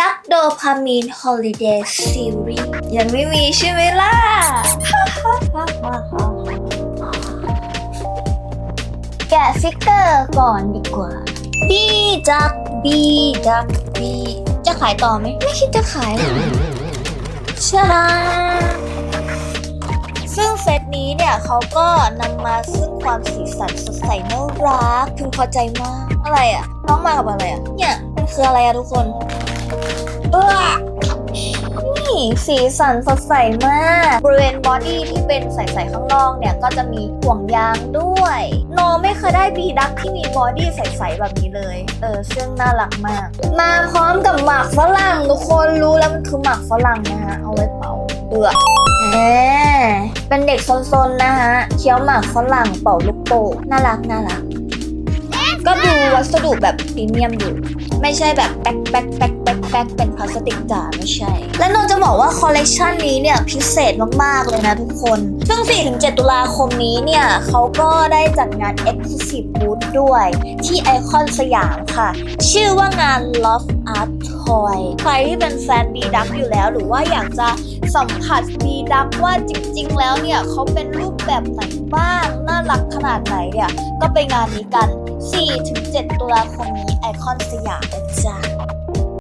ดักโดพามีนฮอลิเดย์ซีรีส์ยังไม่มีใช่ไหมล่ะ แกะฟิกเกอร์ก่อนดีกว่า บีดักบีดักบีจะขายต่อไหม ไม่คิดจะขายหรอกชาดาซึ่งเซตนี้เนี่ยเขาก็นำมาซึ่งความสีสันสดใสน่ารักพึงพอใจมาก อะไรอะ่ะ น้องมากับอะไรอะ่ะ เนี่ย มันคืออะไรอะทุกคน เออนี่สีสันสดใสมาก บริเวณบอดี้ที่เป็นใสๆข้างนอกเนี่ย ก็จะมีห่วงยางด้วย โนไม่เคยได้บีดักที่มีบอดี้ใสๆแบบนี้เลย เออซึ่งน่ารักมาก มาพร้อมกับหมากฝรั่งทุกคนรู้แล้วมันคือหมากฝรั่งนะฮะเอาไว้เป่าเอือกแหมเป็นเด็กซนๆนะฮะเคี้ยวหมากฝรั่งเป่าลูกโป่งน่ารักน่ารัก ก็ดูวัสดุแบบพรีเมียมอยู่ ไม่ใช่แบบแป๊กแป๊กแป๊กแป๊กแป๊กเป็นพลาสติกจ๋าไม่ใช่ และนนท์จะบอกว่าคอลเลกชันนี้เนี่ยพิเศษมาก ๆ เลยนะทุกคน ซึ่ง 4-7 ตุลาคมนี้เนี่ยเขาก็ได้จัดงาน Exclusive Booth ด้วย ที่ไอคอนสยามค่ะ ชื่อว่างาน Love อาร์ตทอยใครที่เป็นแฟนบีดักอยู่แล้ว หรือว่าอยากจะสัมผัสบีดักว่าจริง ๆ แล้วเนี่ยเขาเป็นรูปแบบไหนบ้าง น่ารักขนาดไหนเนี่ย ก็ไปงานนี้กัน 4-7 ตุลาคมนี้ไอคอนสยามนะจ๊ะ